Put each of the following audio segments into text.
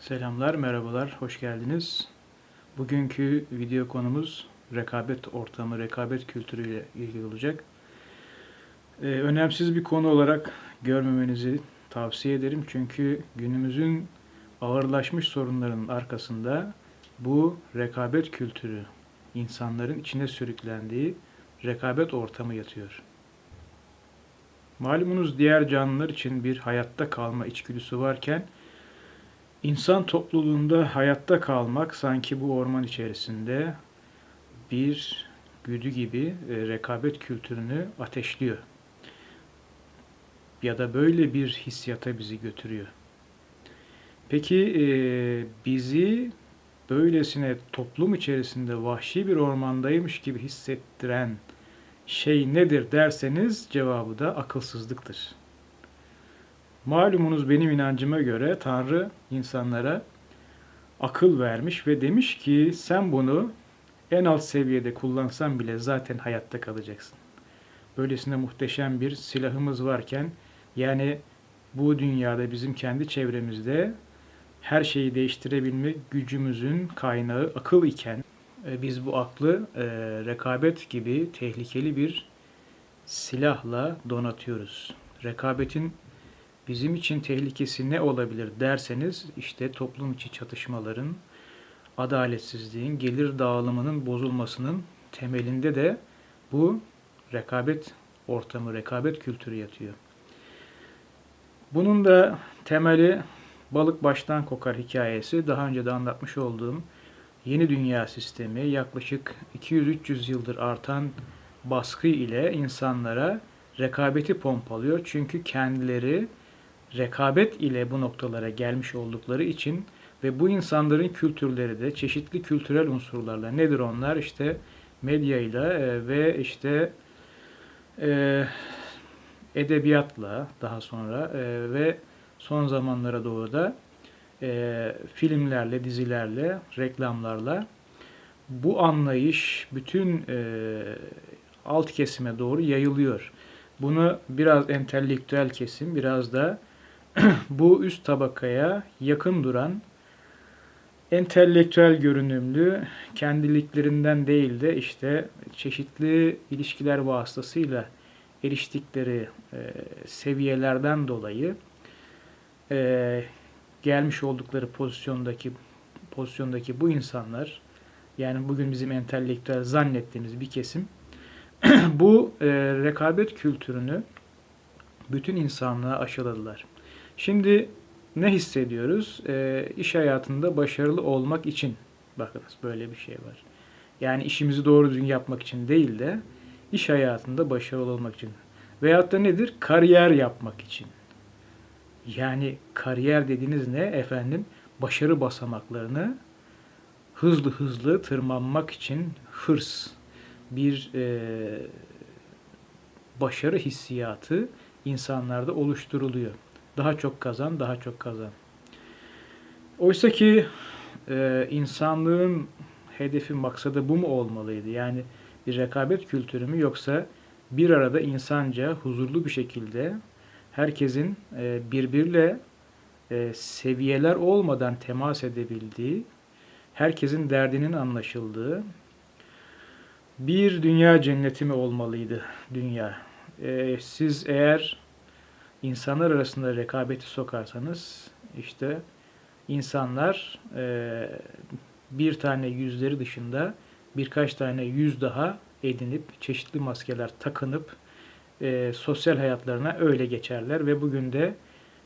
Selamlar, merhabalar, hoş geldiniz. Bugünkü video konumuz rekabet ortamı, rekabet kültürü ile ilgili olacak. Ee, önemsiz bir konu olarak görmemenizi tavsiye ederim. Çünkü günümüzün ağırlaşmış sorunlarının arkasında bu rekabet kültürü, insanların içine sürüklendiği rekabet ortamı yatıyor. Malumunuz diğer canlılar için bir hayatta kalma içgüdüsü varken İnsan topluluğunda hayatta kalmak sanki bu orman içerisinde bir güdü gibi e, rekabet kültürünü ateşliyor. Ya da böyle bir hissiyata bizi götürüyor. Peki e, bizi böylesine toplum içerisinde vahşi bir ormandaymış gibi hissettiren şey nedir derseniz cevabı da akılsızlıktır. Malumunuz benim inancıma göre Tanrı insanlara akıl vermiş ve demiş ki sen bunu en alt seviyede kullansan bile zaten hayatta kalacaksın. Böylesine muhteşem bir silahımız varken yani bu dünyada bizim kendi çevremizde her şeyi değiştirebilme gücümüzün kaynağı akıl iken e, biz bu aklı e, rekabet gibi tehlikeli bir silahla donatıyoruz. Rekabetin bizim için tehlikesi ne olabilir derseniz işte toplum içi çatışmaların, adaletsizliğin, gelir dağılımının bozulmasının temelinde de bu rekabet ortamı, rekabet kültürü yatıyor. Bunun da temeli balık baştan kokar hikayesi. Daha önce de anlatmış olduğum yeni dünya sistemi yaklaşık 200-300 yıldır artan baskı ile insanlara rekabeti pompalıyor. Çünkü kendileri rekabet ile bu noktalara gelmiş oldukları için ve bu insanların kültürleri de çeşitli kültürel unsurlarla nedir onlar? İşte medyayla e, ve işte e, edebiyatla daha sonra e, ve son zamanlara doğru da filmlerle, dizilerle, reklamlarla bu anlayış bütün alt kesime doğru yayılıyor. Bunu biraz entelektüel kesim, biraz da bu üst tabakaya yakın duran entelektüel görünümlü kendiliklerinden değil de işte çeşitli ilişkiler vasıtasıyla eriştikleri e, seviyelerden dolayı e, gelmiş oldukları pozisyondaki pozisyondaki bu insanlar yani bugün bizim entelektüel zannettiğimiz bir kesim bu e, rekabet kültürünü bütün insanlığa aşıladılar. Şimdi ne hissediyoruz? E, iş hayatında başarılı olmak için, bakınız böyle bir şey var. Yani işimizi doğru düzgün yapmak için değil de iş hayatında başarılı olmak için. Veyahut da nedir? Kariyer yapmak için. Yani kariyer dediğiniz ne efendim? Başarı basamaklarını hızlı hızlı tırmanmak için hırs, bir e, başarı hissiyatı insanlarda oluşturuluyor. Daha çok kazan, daha çok kazan. Oysa ki e, insanlığın hedefi, maksadı bu mu olmalıydı? Yani bir rekabet kültürü mü yoksa bir arada insanca, huzurlu bir şekilde herkesin e, birbiriyle e, seviyeler olmadan temas edebildiği, herkesin derdinin anlaşıldığı bir dünya cenneti mi olmalıydı dünya? E, siz eğer insanlar arasında rekabeti sokarsanız işte insanlar e, bir tane yüzleri dışında birkaç tane yüz daha edinip çeşitli maskeler takınıp e, sosyal hayatlarına öyle geçerler ve bugün de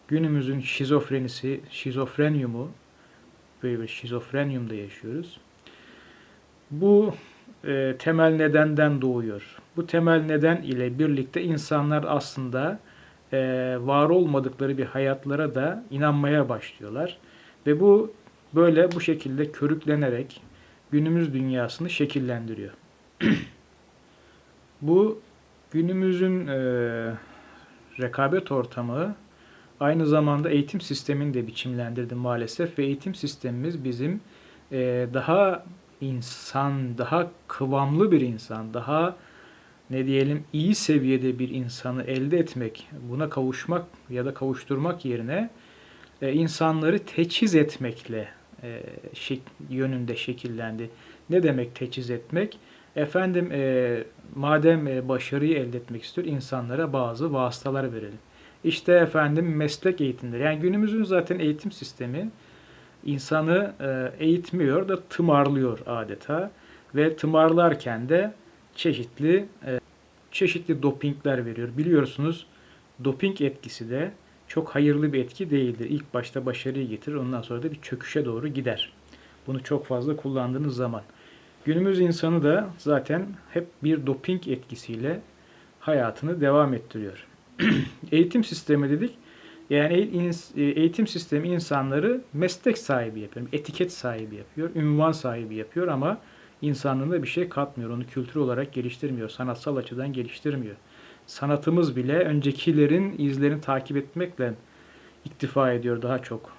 günümüzün şizofrenisi, şizofrenyumu böyle bir şizofrenyumda yaşıyoruz. Bu e, temel nedenden doğuyor. Bu temel neden ile birlikte insanlar aslında e, var olmadıkları bir hayatlara da inanmaya başlıyorlar. Ve bu böyle bu şekilde körüklenerek günümüz dünyasını şekillendiriyor. bu günümüzün e, rekabet ortamı aynı zamanda eğitim sistemini de biçimlendirdi maalesef ve eğitim sistemimiz bizim e, daha insan, daha kıvamlı bir insan, daha ne diyelim iyi seviyede bir insanı elde etmek, buna kavuşmak ya da kavuşturmak yerine e, insanları teçhiz etmekle e, şek- yönünde şekillendi. Ne demek teçhiz etmek? Efendim e, madem e, başarıyı elde etmek istiyor insanlara bazı vasıtalar verelim. İşte efendim meslek eğitimleri. Yani günümüzün zaten eğitim sistemi insanı e, eğitmiyor da tımarlıyor adeta ve tımarlarken de çeşitli e, çeşitli dopingler veriyor. Biliyorsunuz doping etkisi de çok hayırlı bir etki değildir. İlk başta başarıyı getirir, ondan sonra da bir çöküşe doğru gider. Bunu çok fazla kullandığınız zaman. Günümüz insanı da zaten hep bir doping etkisiyle hayatını devam ettiriyor. eğitim sistemi dedik. Yani eğitim sistemi insanları meslek sahibi yapıyor, etiket sahibi yapıyor, ünvan sahibi yapıyor ama insanlığına bir şey katmıyor. Onu kültür olarak geliştirmiyor, sanatsal açıdan geliştirmiyor. Sanatımız bile öncekilerin izlerini takip etmekle iktifa ediyor daha çok.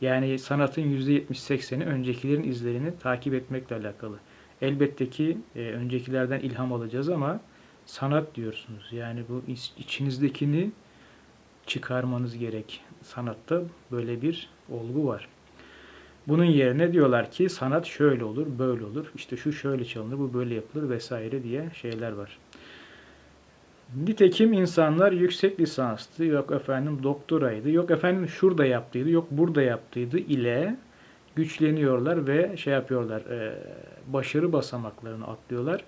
Yani sanatın %70-80'i öncekilerin izlerini takip etmekle alakalı. Elbette ki e, öncekilerden ilham alacağız ama sanat diyorsunuz. Yani bu iç- içinizdekini çıkarmanız gerek. Sanatta böyle bir olgu var. Bunun yerine diyorlar ki sanat şöyle olur, böyle olur. İşte şu şöyle çalınır, bu böyle yapılır vesaire diye şeyler var. Nitekim insanlar yüksek lisanstı, yok efendim doktoraydı, yok efendim şurada yaptıydı, yok burada yaptıydı ile güçleniyorlar ve şey yapıyorlar, e, başarı basamaklarını atlıyorlar.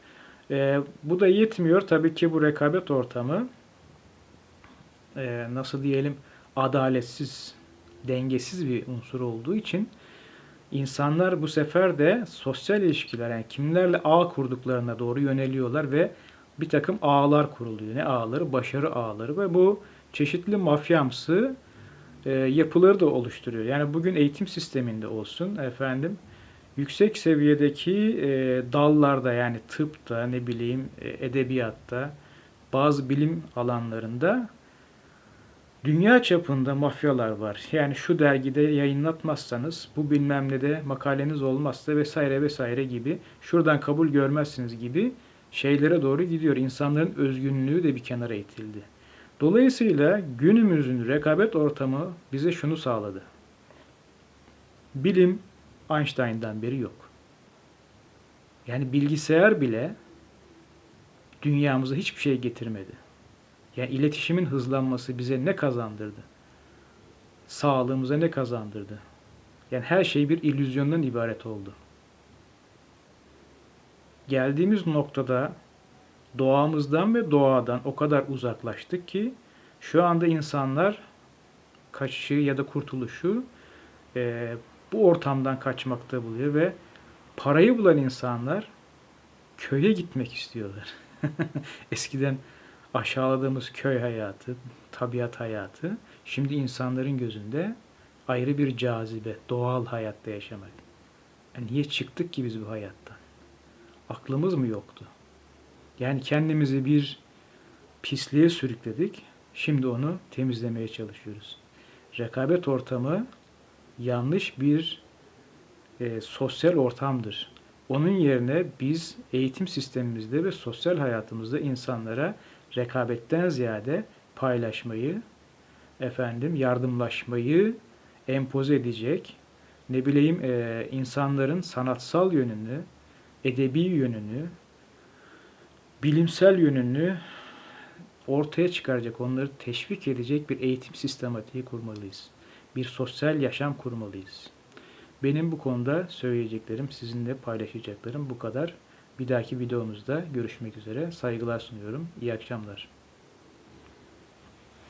E, bu da yetmiyor. Tabii ki bu rekabet ortamı e, nasıl diyelim adaletsiz, dengesiz bir unsur olduğu için insanlar bu sefer de sosyal ilişkiler yani kimlerle ağ kurduklarına doğru yöneliyorlar ve bir takım ağlar kuruluyor. Ne ağları? Başarı ağları ve bu çeşitli mafyamsı e, yapıları da oluşturuyor. Yani bugün eğitim sisteminde olsun efendim yüksek seviyedeki e, dallarda yani tıpta ne bileyim e, edebiyatta bazı bilim alanlarında dünya çapında mafyalar var. Yani şu dergide yayınlatmazsanız bu bilmem ne de makaleniz olmazsa vesaire vesaire gibi şuradan kabul görmezsiniz gibi şeylere doğru gidiyor. İnsanların özgünlüğü de bir kenara itildi. Dolayısıyla günümüzün rekabet ortamı bize şunu sağladı. Bilim Einstein'dan beri yok. Yani bilgisayar bile dünyamıza hiçbir şey getirmedi. Yani iletişimin hızlanması bize ne kazandırdı? Sağlığımıza ne kazandırdı? Yani her şey bir illüzyondan ibaret oldu. Geldiğimiz noktada doğamızdan ve doğadan o kadar uzaklaştık ki şu anda insanlar kaçışı ya da kurtuluşu e, bu ortamdan kaçmakta buluyor ve parayı bulan insanlar köye gitmek istiyorlar. Eskiden aşağıladığımız köy hayatı, tabiat hayatı şimdi insanların gözünde ayrı bir cazibe, doğal hayatta yaşamak. Yani niye çıktık ki biz bu hayattan? Aklımız mı yoktu? Yani kendimizi bir pisliğe sürükledik. Şimdi onu temizlemeye çalışıyoruz. Rekabet ortamı yanlış bir e, sosyal ortamdır. Onun yerine biz eğitim sistemimizde ve sosyal hayatımızda insanlara rekabetten ziyade paylaşmayı, efendim yardımlaşmayı empoze edecek, ne bileyim e, insanların sanatsal yönünü, edebi yönünü, bilimsel yönünü ortaya çıkaracak, onları teşvik edecek bir eğitim sistematiği kurmalıyız. Bir sosyal yaşam kurmalıyız. Benim bu konuda söyleyeceklerim, sizinle paylaşacaklarım bu kadar. Bir dahaki videomuzda görüşmek üzere. Saygılar sunuyorum. İyi akşamlar.